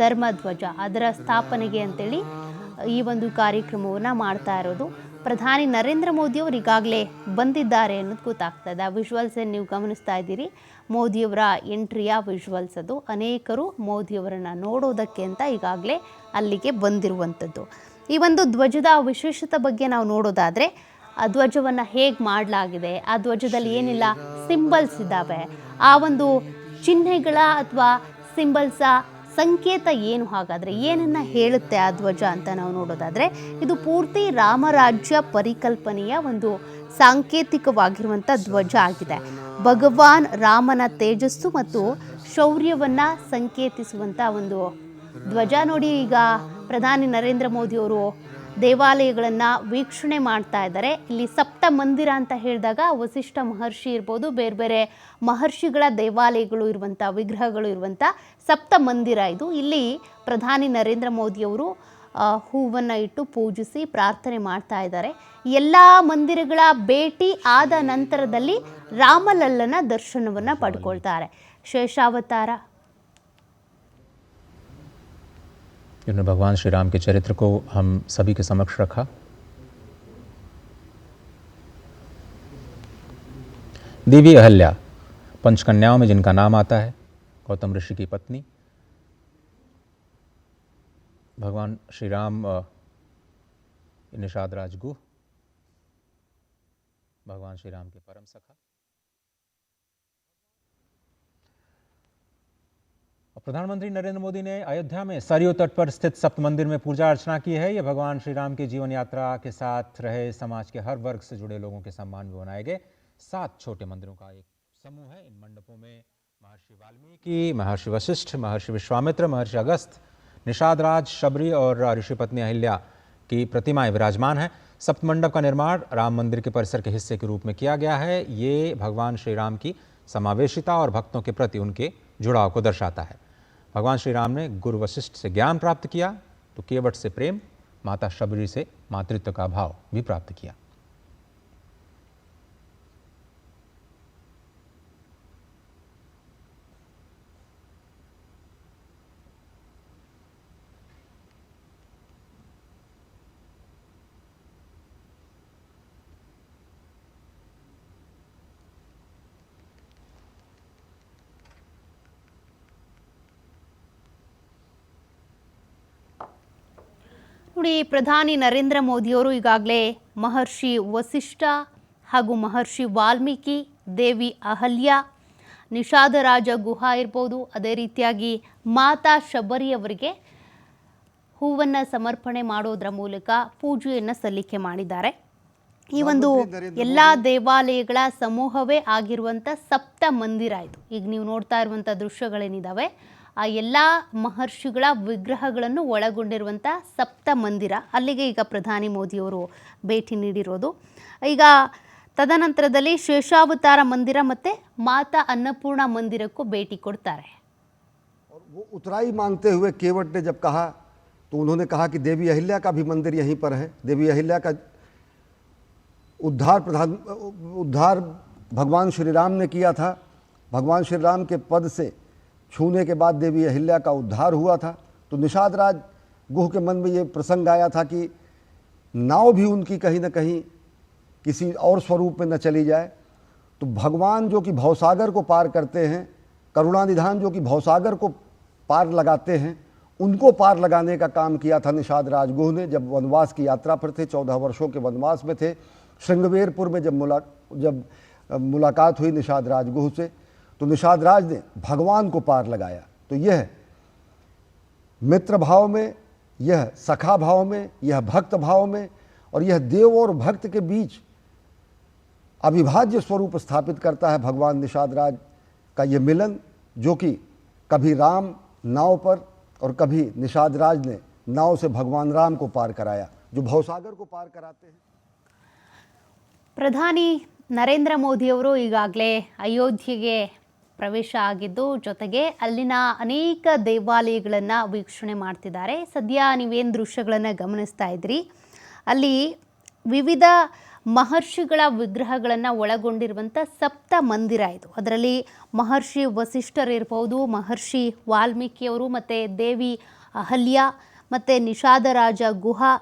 ಧರ್ಮಧ್ವಜ ಅದರ ಸ್ಥಾಪನೆಗೆ ಅಂತೇಳಿ ಈ ಒಂದು ಕಾರ್ಯಕ್ರಮವನ್ನು ಮಾಡ್ತಾ ಇರೋದು. ಪ್ರಧಾನಿ ನರೇಂದ್ರ ಮೋದಿಯವರು ಈಗಾಗಲೇ ಬಂದಿದ್ದಾರೆ ಅನ್ನೋದು ಗೊತ್ತಾಗ್ತಾ ಇದೆ ಆ ವಿಜುವಲ್ಸ್ ಏನು ನೀವು ಗಮನಿಸ್ತಾ ಇದ್ದೀರಿ? ಮೋದಿಯವರ ಎಂಟ್ರಿಯ ವಿಜುವಲ್ಸ್ ಅದು. ಅನೇಕರು ಮೋದಿಯವರನ್ನು ನೋಡೋದಕ್ಕೆ ಅಂತ ಈಗಾಗಲೇ ಅಲ್ಲಿಗೆ ಬಂದಿರುವಂಥದ್ದು. ಈ ಒಂದು ಧ್ವಜದ ವಿಶೇಷತೆ ಬಗ್ಗೆ ನಾವು ನೋಡೋದಾದರೆ, ಆ ಧ್ವಜವನ್ನು ಹೇಗೆ ಮಾಡಲಾಗಿದೆ? ಆ ಧ್ವಜದಲ್ಲಿ ಏನಿಲ್ಲ ಸಿಂಬಲ್ಸ್ ಇದ್ದಾವೆ ಆ ಒಂದು ಚಿಹ್ನೆಗಳ ಅಥವಾ ಸಿಂಬಲ್ಸ ಸಂಕೇತ ಏನು? ಹಾಗಾದರೆ ಏನನ್ನು ಹೇಳುತ್ತೆ ಆ ಧ್ವಜ ಅಂತ ನಾವು ನೋಡೋದಾದರೆ, ಇದು ಪೂರ್ತಿ ರಾಮರಾಜ್ಯ ಪರಿಕಲ್ಪನೆಯ ಒಂದು ಸಾಂಕೇತಿಕವಾಗಿರುವಂಥ ಧ್ವಜ ಆಗಿದೆ. ಭಗವಾನ್ ರಾಮನ ತೇಜಸ್ಸು ಮತ್ತು ಶೌರ್ಯವನ್ನು ಸಂಕೇತಿಸುವಂಥ ಒಂದು ಧ್ವಜ. ನೋಡಿ ಈಗ ಪ್ರಧಾನಿ ನರೇಂದ್ರ ಮೋದಿಯವರು ದೇವಾಲಯಗಳನ್ನು ವೀಕ್ಷಣೆ ಮಾಡ್ತಾ ಇದ್ದಾರೆ. ಇಲ್ಲಿ ಸಪ್ತ ಮಂದಿರ ಅಂತ ಹೇಳಿದಾಗ ವಸಿಷ್ಠ ಮಹರ್ಷಿ ಇರ್ಬೋದು, ಬೇರೆ ಬೇರೆ ಮಹರ್ಷಿಗಳ ದೇವಾಲಯಗಳು ಇರುವಂಥ ವಿಗ್ರಹಗಳು ಇರುವಂಥ ಸಪ್ತ ಮಂದಿರ ಇದು. ಇಲ್ಲಿ ಪ್ರಧಾನಿ ನರೇಂದ್ರ ಮೋದಿಯವರು ಹೂವನ್ನು ಇಟ್ಟು ಪೂಜಿಸಿ ಪ್ರಾರ್ಥನೆ ಮಾಡ್ತಾ ಇದ್ದಾರೆ. ಎಲ್ಲ ಮಂದಿರಗಳ ಭೇಟಿ ಆದ ನಂತರದಲ್ಲಿ ರಾಮಲಲ್ಲನ ದರ್ಶನವನ್ನು ಪಡ್ಕೊಳ್ತಾರೆ. ಶೇಷಾವತಾರ जिन्होंने भगवान श्री राम के चरित्र को हम सभी के समक्ष रखा। देवी अहल्या, पंचकन्याओं में जिनका नाम आता है, गौतम ऋषि की पत्नी। भगवान श्री राम निषाद राजगुह। भगवान श्री राम के परम सखा। प्रधानमंत्री नरेंद्र मोदी ने अयोध्या में सरयू तट पर स्थित सप्त मंदिर में पूजा अर्चना की है। यह भगवान श्री राम की जीवन यात्रा के साथ रहे समाज के हर वर्ग से जुड़े लोगों के सम्मान में बनाए गए। सात छोटे मंदिरों का एक समूह है। इन मंडपों में महर्षि वाल्मीकि, महर्षि वशिष्ठ, महर्षि विश्वामित्र, महर्षि अगस्त, निषाद राज, शबरी और ऋषि पत्नी अहिल्या की प्रतिमाएँ विराजमान हैं। सप्त मंडप का निर्माण राम मंदिर के परिसर के हिस्से के रूप में किया गया है। ये भगवान श्री राम की समावेशिता और भक्तों के प्रति उनके जुड़ाव को दर्शाता है। भगवान श्री राम ने गुरु वशिष्ठ से ज्ञान प्राप्त किया तो केवट से प्रेम, माता शबरी से मातृत्व का भाव भी प्राप्त किया। ನೋಡಿ ಪ್ರಧಾನಿ ನರೇಂದ್ರ ಮೋದಿಯವರು ಈಗಾಗಲೇ ಮಹರ್ಷಿ ವಸಿಷ್ಠ ಹಾಗೂ ಮಹರ್ಷಿ ವಾಲ್ಮೀಕಿ ದೇವಿ ಅಹಲ್ಯ ನಿಷಾದರಾಜ ಗುಹಾ ಇರ್ಬೋದು. ಅದೇ ರೀತಿಯಾಗಿ ಮಾತಾ ಶಬರಿಯವರಿಗೆ ಹೂವನ್ನು ಸಮರ್ಪಣೆ ಮಾಡೋದರ ಮೂಲಕ ಪೂಜೆಯನ್ನು ಸಲ್ಲಿಕೆ ಮಾಡಿದ್ದಾರೆ. ಈ ಒಂದು ಎಲ್ಲ ದೇವಾಲಯಗಳ ಸಮೂಹವೇ ಆಗಿರುವಂಥ ಸಪ್ತ ಮಂದಿರ ಇದು. ಈಗ ನೀವು ನೋಡ್ತಾ ಇರುವಂಥ ದೃಶ್ಯಗಳೇನಿದ್ದಾವೆ ಆ ಎಲ್ಲ ಮಹರ್ಷಿಗಳ ವಿಗ್ರಹಗಳನ್ನು ಒಳಗೊಂಡಿರುವಂಥ ಸಪ್ತ ಮಂದಿರ ಅಲ್ಲಿಗೆ ಈಗ ಪ್ರಧಾನಿ ಮೋದಿಯವರು ಭೇಟಿ ನೀಡಿರೋದು ಈಗ ತದನಂತರದಲ್ಲಿ ಶೇಷಾವತಾರ ಮಂದಿರ ಮತ್ತು ಮಾತಾ ಅನ್ನಪೂರ್ಣ ಮಂದಿರಕ್ಕೂ ಭೇಟಿ ಕೊಡ್ತಾರೆ और वो उतराई मांगते हुए केवट ने जब कहा तो उन्होंने कहा कि देवी अहिल्या का भी मंदिर यहीं पर है देवी अहिल्या का उद्धार प्रधान उद्धार भगवान श्री राम ने किया था भगवान श्री राम के पद से छूने के बाद देवी अहिल्या का उद्धार हुआ था। तो निषाद राज गुह के मन में ये प्रसंग आया था कि नाव भी उनकी कहीं ना कहीं किसी और स्वरूप में न चली जाए। तो भगवान जो कि भवसागर को पार करते हैं, करुणानिधान जो कि भवसागर को पार लगाते हैं, उनको पार लगाने का काम किया था निषाद राजगुह ने। जब वनवास की यात्रा पर थे, चौदह वर्षों के वनवास में थे, श्रृंगवेरपुर में जब मुला, जब मुलाकात हुई निषाद राजगुह से तो निषाद राज ने भगवान को पार लगाया तो यह मित्र भाव में यह सखा भाव में यह भक्त भाव में और यह देव और भक्त के बीच अविभाज्य स्वरूप स्थापित करता है भगवान निषाद राज का ये मिलन जो कि कभी राम नाव पर और कभी निषाद राज ने नाव से भगवान राम को पार कराया जो भवसागर को पार कराते हैं ಪ್ರಧಾನಿ ನರೇಂದ್ರ ಮೋದಿಯವರು ಈಗಾಗಲೇ ಅಯೋಧ್ಯೆಗೆ ಪ್ರವೇಶ ಆಗಿದ್ದು ಜೊತೆಗೆ ಅಲ್ಲಿನ ಅನೇಕ ದೇವಾಲಯಗಳನ್ನು ವೀಕ್ಷಣೆ ಮಾಡ್ತಿದ್ದಾರೆ. ಸದ್ಯ ನೀವೇನು ದೃಶ್ಯಗಳನ್ನು ಗಮನಿಸ್ತಾ ಇದ್ರಿ? ಅಲ್ಲಿ ವಿವಿಧ ಮಹರ್ಷಿಗಳ ವಿಗ್ರಹಗಳನ್ನು ಒಳಗೊಂಡಿರುವಂಥ ಸಪ್ತ ಮಂದಿರ ಇದು. ಅದರಲ್ಲಿ ಮಹರ್ಷಿ ವಸಿಷ್ಠರಿರ್ಬೋದು ಮಹರ್ಷಿ ವಾಲ್ಮೀಕಿಯವರು ಮತ್ತು ದೇವಿ ಅಹಲ್ಯ ಮತ್ತು ನಿಷಾದರಾಜ ಗುಹಾ